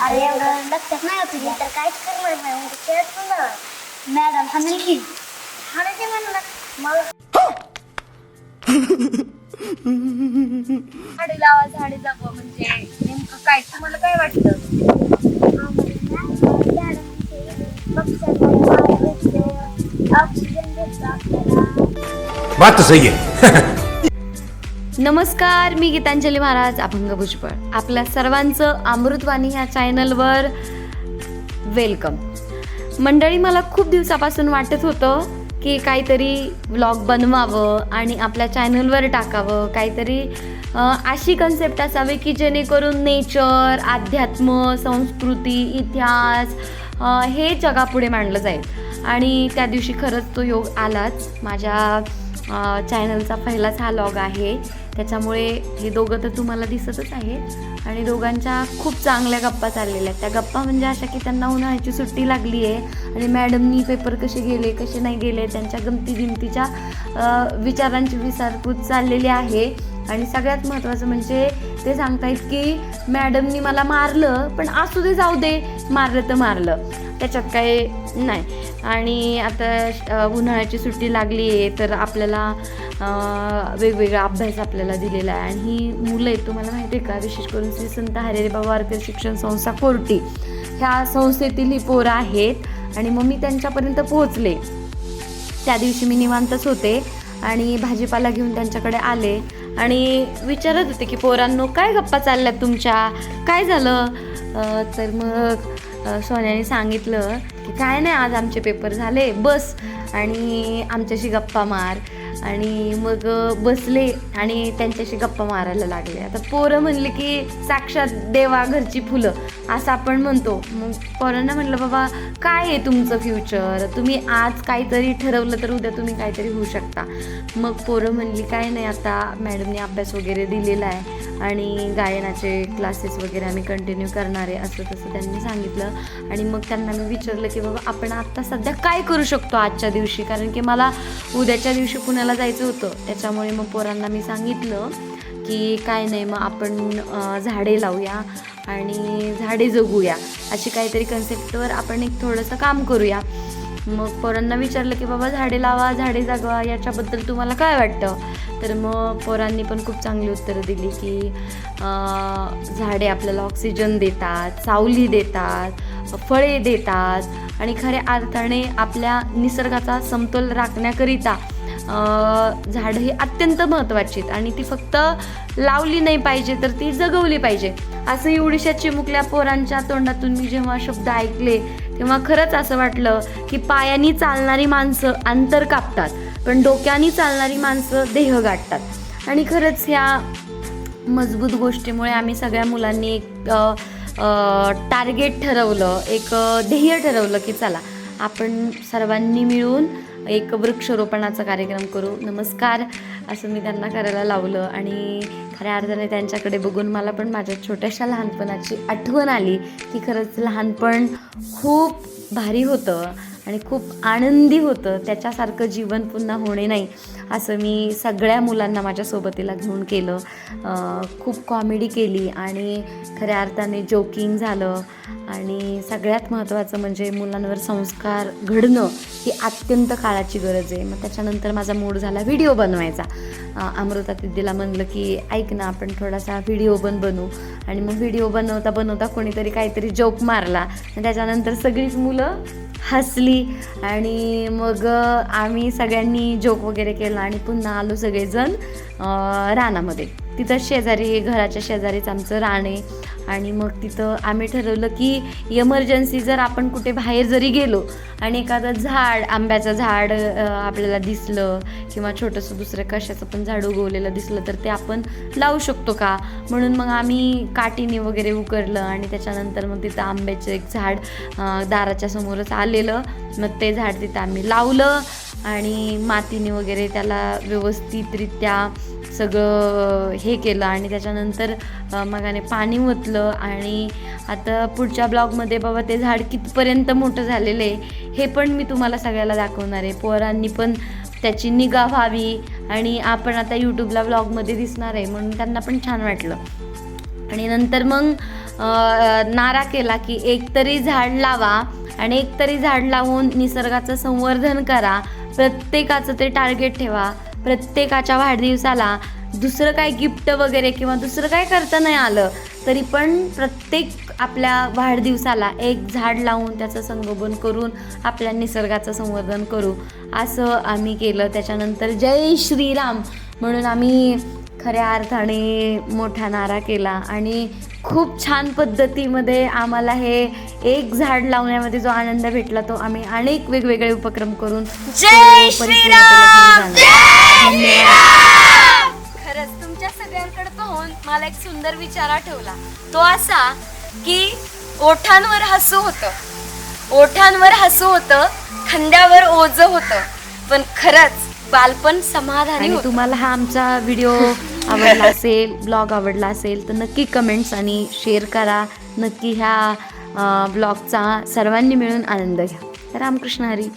अरे एवढं लक्षात नाही होती तर काहीच करणार नाही म्हणजे खेळत पण जाणार मॅडम हाणायचे म्हणलं. मग झाडे लावा झाडे जगवा म्हणजे. नेमकं काय? तुम्हाला काय वाटतं? ऑक्सिजन भेटतो आपल्याला. बात सही है नमस्कार मी गीतांजली महाराज अभंग भुजबळ. आपल्या सर्वांचं अमृतवाणी ह्या चॅनलवर वेलकम. मंडळी मला खूप दिवसापासून वाटत होतं की काहीतरी व्लॉग बनवावं आणि आपल्या चॅनलवर टाकावं. काहीतरी अशी कन्सेप्ट असावी की जेणेकरून नेचर अध्यात्म संस्कृती इतिहास हे जगापुढे मांडलं जाईल. आणि त्या दिवशी खरंच तो योग आलाच. माझ्या चॅनलचा पहिलाच हा लॉग आहे. त्याच्यामुळे हे दोघं तर तुम्हाला दिसतच आहे. आणि दोघांच्या खूप चांगल्या गप्पा चाललेल्या आहेत. त्या गप्पा म्हणजे अशा की त्यांना उन्हाळ्याची सुट्टी लागली आहे आणि मॅडमनी पेपर कसे गेले कसे नाही गेले त्यांच्या गमती गिमतीच्या विचारांची विचारपूस चाललेली आहे. आणि सगळ्यात महत्त्वाचं म्हणजे ते सांगतायत की मॅडमनी मला मारलं पण असू दे जाऊ दे मारलं तर मारलं. त्याच्यात काही नाही. आणि आता उन्हाळ्याची सुट्टी लागली आहे तर आपल्याला वेगवेगळा अभ्यास आपल्याला दिलेला आहे. आणि ही मुलं आहेत तुम्हाला माहिती आहे का? विशेष करून श्री संत हरेरे बाबा वारकर शिक्षण संस्था कोर्टी. ह्या संस्थेतील ही पोरं आहेत. आणि मग मी त्यांच्यापर्यंत पोहोचले. त्या दिवशी मी निवांतच होते. आणि भाजीपाला घेऊन त्यांच्याकडे आले. आणि विचारत होते की पोरांनो काय गप्पा चालल्यात तुमच्या? काय झालं? तर मग सोन्याने सांगितलं की काय नाही आज आमचे पेपर झाले बस. आणि आमच्याशी गप्पा मार. आणि मग बसले आणि त्यांच्याशी गप्पा मारायला लागले. आता पोरं म्हणले की साक्षात देवा घरची फुलं असं आपण म्हणतो. मग पोरांना म्हटलं बाबा काय आहे तुमचं फ्युचर तुम्ही आज काहीतरी ठरवलं तर उद्या तुम्ही काहीतरी होऊ शकता. मग पोरं म्हणली काय नाही आता मॅडमने अभ्यास वगैरे दिलेला आहे. आणि गायनाचे क्लासेस वगैरे आम्ही कंटिन्यू करणार आहे असं तसं त्यांनी सांगितलं. आणि मग त्यांना मी विचारलं की बाबा आपण आत्ता सध्या काय करू शकतो आजच्या दिवशी? कारण की मला उद्याच्या दिवशी पुण्याला जायचं होतं. त्याच्यामुळे मग पोरांना मी सांगितलं की काय नाही मग आपण झाडे लावूया आणि झाडे जगूया. अशी काहीतरी कन्सेप्टवर आपण एक थोडंसं काम करूया. मग पोरांना विचारलं की बाबा झाडे लावा झाडे जागवा याच्याबद्दल तुम्हाला काय वाटतं? तर मग पोरांनी पण खूप चांगली उत्तरं दिली की झाडे आपल्याला ऑक्सिजन देतात सावली देतात फळे देतात आणि खऱ्या अर्थाने आपल्या निसर्गाचा समतोल राखण्याकरिता झाडं ही अत्यंत महत्त्वाची आहेत आणि ती फक्त लावली नाही पाहिजे तर ती जगवली पाहिजे. असं एवढीशा चिमुकल्या पोरांच्या तोंडातून मी जेव्हा शब्द ऐकले तेव्हा खरंच असं वाटलं की पायानी चालणारी माणसं अंतर कापतात पण डोक्यानी चालणारी माणसं देह गाठतात. आणि खरंच ह्या मजबूत गोष्टीमुळे आम्ही सगळ्या मुलांनी एक टार्गेट ठरवलं एक ध्येय ठरवलं की चला आपण सर्वांनी मिळून एक वृक्षारोपणाचा कार्यक्रम करू. नमस्कार. असं मी त्यांना करायला लावलं आणि खऱ्या अर्थाने त्यांच्याकडे बघून मला पण माझ्या छोट्याशा लहानपणाची आठवण आली की खरंच लहानपण खूप भारी होतं आणि खूप आनंदी होतं. त्याच्यासारखं जीवन पुन्हा होणे नाही. असं मी सगळ्या मुलांना माझ्या सोबतीला घेऊन केलं. खूप कॉमेडी केली आणि खऱ्या अर्थाने जोकिंग झालं. आणि सगळ्यात महत्त्वाचं म्हणजे मुलांवर संस्कार घडणं ही अत्यंत काळाची गरज आहे. मग त्याच्यानंतर माझा मूड झाला व्हिडिओ बनवायचा. अमृता दिदीला म्हणलं की ऐक ना आपण थोडासा व्हिडिओ पण बनवू. आणि मग व्हिडिओ बनवता बनवता कोणीतरी काहीतरी जोक मारला. आणि त्याच्यानंतर सगळीच मुलं हसली. आणि मग आम्ही सगळ्यांनी जोक वगैरे केला. आणि पुन्हा आलो सगळेजण रानामध्ये. तिथं शेजारी घराच्या शेजारीच आमचं रान आहे. आणि मग तिथं आम्ही ठरवलं की इमर्जन्सी जर आपण कुठे बाहेर जरी गेलो आणि एखादं झाड आंब्याचं झाड आपल्याला दिसलं किंवा छोटंसं दुसरं कशाचं पण झाड उगवलेलं दिसलं तर ते आपण लावू शकतो का? म्हणून मग आम्ही काठीने वगैरे उकरलं आणि त्याच्यानंतर मग तिथं आंब्याचं एक झाड दाराच्या समोरच आलेलं. मग ते झाड तिथं आम्ही लावलं. आणि मातीने वगैरे त्याला व्यवस्थितरित्या सगळं हे केलं आणि त्याच्यानंतर मगाने पाणी ओतलं आणि आता पुढच्या ब्लॉगमध्ये बाबा ते झाड कितपर्यंत मोठं झालेलं आहे हे पण मी तुम्हाला सगळ्याला दाखवणार आहे. पोरांनी पण त्याची निगा व्हावी आणि आपण आता यूट्यूबला ब्लॉगमध्ये दिसणार आहे म्हणून त्यांना पण छान वाटलं. आणि नंतर मग नारा केला की एक तरी झाड लावा आणि एक तरी झाड लावून निसर्गाचं संवर्धन करा प्रत्येकाचं ते टार्गेट ठेवा. प्रत्येकाच्या वाढदिवसाला दुसरं काय गिफ्ट वगैरे किंवा दुसरं काय करता नाही आलं तरी पण प्रत्येक आपल्या वाढदिवसाला एक झाड लावून त्याचं संगोपन करून आपल्या निसर्गाचं संवर्धन करू. असं आम्ही केलं. त्याच्यानंतर जय श्रीराम म्हणून आम्ही खऱ्या अर्थाने मोठा नारा केला. आणि खूप छान पद्धतीमध्ये आम्हाला हे एक झाड लावण्यामध्ये जो आनंद भेटला तो आम्ही अनेक वेगवेगळे उपक्रम करून. खरंच तुमच्या सगळ्यांकडे पाहून मला एक सुंदर विचार आठवला. तो असा की ओठांवर हसू होतं. ओठांवर हसू होतं खांद्यावर ओझ होतं. पण खरंच बालपण समाधानी तुम्हाला हा आमचा व्हिडिओ आवडला असेल ब्लॉग आवडला असेल तर नक्की कमेंट्स आणि शेअर करा. नक्की ह्या ब्लॉगचा सर्वांनी मिळून आनंद घ्या. रामकृष्ण हरी.